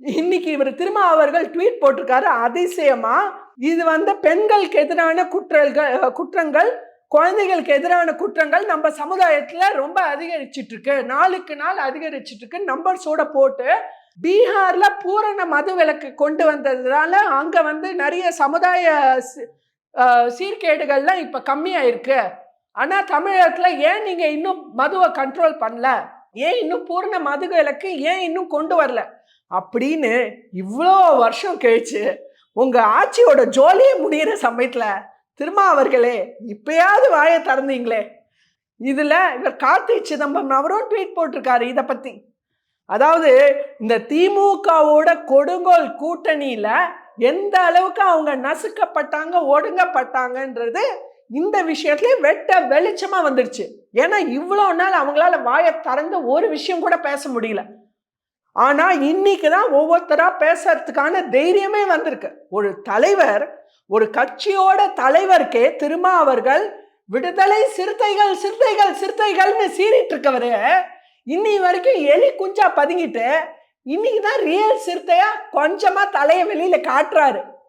இன்னைக்கு இவர் திரும்ப அவர்கள் ட்வீட் போட்டிருக்காரு அதிசயமா. இது வந்து பெண்களுக்கு எதிரான குற்றங்கள் குற்றங்கள் குழந்தைகளுக்கு எதிரான குற்றங்கள் நம்ம சமுதாயத்தில் ரொம்ப அதிகரிச்சிட்டு இருக்கு நாளுக்கு நாள் அதிகரிச்சிட்டு இருக்கு நம்பர்ஸோட போட்டு பீகார்ல பூரண மது விலக்கு கொண்டு வந்ததுனால அங்க வந்து நிறைய சமுதாய சீர்கேடுகள்லாம் இப்ப கம்மியாயிருக்கு. ஆனா தமிழகத்துல ஏன் நீங்க இன்னும் மதுவை கண்ட்ரோல் பண்ணல? ஏன் இன்னும் பூரண மது இலக்கு ஏன் இன்னும் கொண்டு வரல? அப்படின்னு இவ்வளோ வருஷம் கழிச்சு உங்க ஆட்சியோட ஜோலியே முடியிற சமயத்துல திருமாவர்களே இப்பயாவது வாயை திறந்தீங்களே. இதுல இவர் கார்த்திக் சிதம்பரம் அவரும் ட்வீட் போட்டிருக்காரு இதை பத்தி. அதாவது இந்த திமுகவோட கொடுங்கோல் கூட்டணியில எந்த அளவுக்கு அவங்க நசுக்கப்பட்டாங்க ஒடுங்கப்பட்டாங்கன்றது இந்த விஷயத்துல வெட்ட வெளிச்சமா வந்துடுச்சு ஏன்னா இவ்வளோ நாள் அவங்களால வாயை திறந்த ஒரு விஷயம் கூட பேச முடியல. ஆனா இன்னைக்கு தான் ஒவ்வொருத்தரா பேசுறதுக்கான தைரியமே வந்திருக்கு. ஒரு தலைவர் ஒரு கட்சியோட தலைவருக்கே திருமா அவர்கள் விடுதலை சிறுத்தைகள் சிறுத்தைகள் சிறுத்தைகள்னு சீறிட்டு இருக்கவரு. இன்னி வரைக்கும் எலி குஞ்சா பதுங்கிட்டு இன்னைக்கு தான் ரியல் சிறுத்தையா கொஞ்சமா தலையை வெளியில காட்டுறாரு.